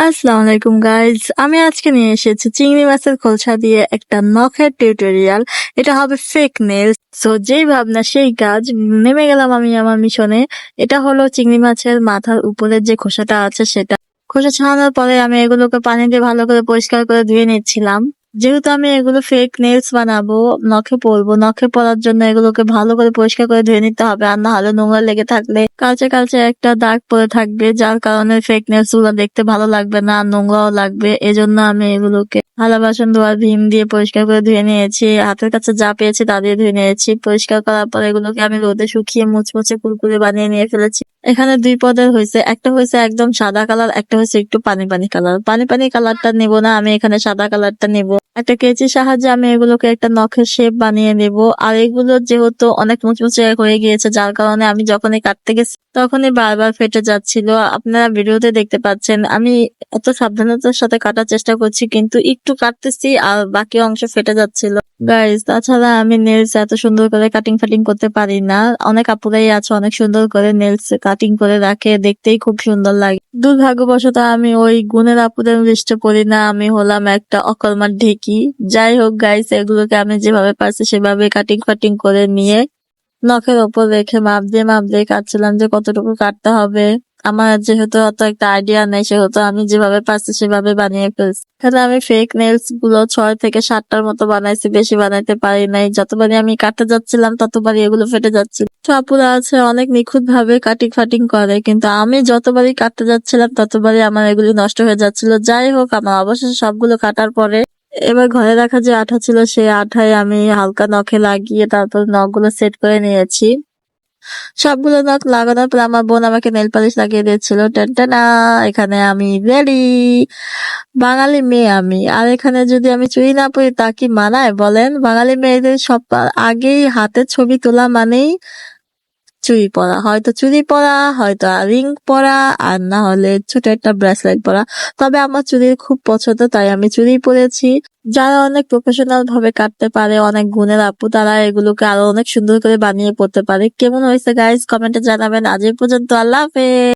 আসসালামু আলাইকুম গাইজ আমি আজকে নিয়ে এসেছি চিংড়ি মাছের খোলসা দিয়ে একটা নখের টিউটোরিয়াল এটা হবে ফেক নেলস সো যেই ভাবনা, সেই কাজ নেমে গেলাম আমি আমার মিশনে। এটা হলো চিংড়ি মাছের মাথার উপরের যে খোসাটা আছে সেটা। খোসা ছাড়ানোর পরে আমি এগুলোকে পানি দিয়ে ভালো করে পরিষ্কার করে ধুয়ে নিচ্ছিলাম। যেহেতু আমি এগুলো ফেক নেলস বানাবো, নখে পরবো, নখে পরার জন্য এগুলোকে ভালো করে পরিষ্কার করে ধুয়ে নিতে হবে আর না হলে নোংরা লেগে থাকলে কালচে কালচে একটা দাগ পরে থাকবে, যার কারণে ফেক নেলসগুলো দেখতে ভালো লাগবে না নোংরাও লাগবে। এজন্য আমি এগুলোকে থালা বাসন ধোয়া ভীম দিয়ে পরিষ্কার করে ধুয়ে নিয়েছি। হাতের কাছে যা পেয়েছি তা দিয়ে ধুয়ে নিয়েছি। পরিষ্কার করার পর এগুলোকে আমি রোদে শুকিয়ে মুচমুচে কুরকুরে বানিয়ে নিয়ে ফেলেছি। এখানে দুই পদের হয়েছে। একটা হয়েছে একদম সাদা কালার, একটা হয়েছে একটু পানি পানি কালার। পানি পানি কালারটা নেব না, আমি এখানে সাদা কালারটা নেব। একটা কেচির সাহায্যে আমি এগুলোকে একটা নখের শেপ বানিয়ে নেব। আর এগুলো যেহেতু অনেক মুচমুচে হয়ে গিয়েছে, যার কারণে আমি যখনই কাটতে গেছি তখনই বারবার ফেটে যাচ্ছিল। আপনারা ভিডিওতে দেখতে পাচ্ছেন, আমি এত সাবধানতার সাথে কাটার চেষ্টা করছি, কিন্তু একটু কাটতেছি, আর বাকি অংশ ফেটে যাচ্ছিল। গাইজ তাছাড়া আমি নেলস এত সুন্দর করে কাটিং ফাটিং করতে পারি না। অনেক আপুরাই আছে, অনেক সুন্দর করে নেলস কাটিং করে রাখে, দেখতেই খুব সুন্দর লাগে। দুর্ভাগ্যবশত আমি ওই গুণের আপুদের লিস্টে পড়ি না, আমি হলাম একটা অকলমার ঢেকি। যাই হোক গাইস এগুলোকে আমি যেভাবে পারছি সেভাবে কাটিং ফাটিং করে নিয়ে নখের ওপর রেখে মাপ দিয়ে মাপ দিয়ে কাটছিলাম যে কতটুকু কাটতে হবে। আমার যেহেতু অত একটা আইডিয়া নেই, সেহেতু আমি যেভাবে পারছি সেভাবে বানিয়ে ফেলছি। এখানে আমি ফেক নেলসগুলো ছয় থেকে সাতটার মতো বানাইছি, বেশি বানাইতে পারি নাই। যতবারই আমি কাটতে যাচ্ছিলাম, ততবারই এগুলো ফেটে যাচ্ছিল। আপুরা আছে অনেক নিখুঁত ভাবে কাটিং ফাটিং করে, কিন্তু আমি যতবারই কাটতে যাচ্ছিলাম, ততবারই আমার এগুলি নষ্ট হয়ে যাচ্ছিল। যাই হোক, আমার অবশেষে সবগুলো কাটার পরে এবার ঘরে রাখা যে আঠা ছিল, সেই আঠায় আমি হালকা নখে লাগিয়ে তারপর নখগুলো সেট করে নিয়েছি। সবগুলো নখ লাগানোর পর আমার বোন আমাকে নেল পালিশ লাগিয়ে দিয়েছিল। টেনটেনা এখানে আমি রেডি বাঙালি মেয়ে আমি। আর এখানে যদি আমি চুরি না পড়ি তা কি মানায় বলেন? বাঙালি মেয়েদের সব আগেই হাতে ছবি তোলা মানেই চুড়ি পরা, হয়তো চুড়ি পরা, হয়তো রিং পরা, আর না হলে ছোট একটা ব্রেসলেট পরা। তবে আমার চুড়ির খুব পছন্দ, তাই আমি চুড়ি পরেছি। যারা অনেক প্রফেশনাল ভাবে কাটতে পারে, অনেক গুণের আপু, তারা এগুলোকে আরও অনেক সুন্দর করে বানিয়ে পড়তে পারে। কেমন হয়েছে গাইজ কমেন্টে জানাবেন। আজ পর্যন্ত, আল্লাহ হাফেজ!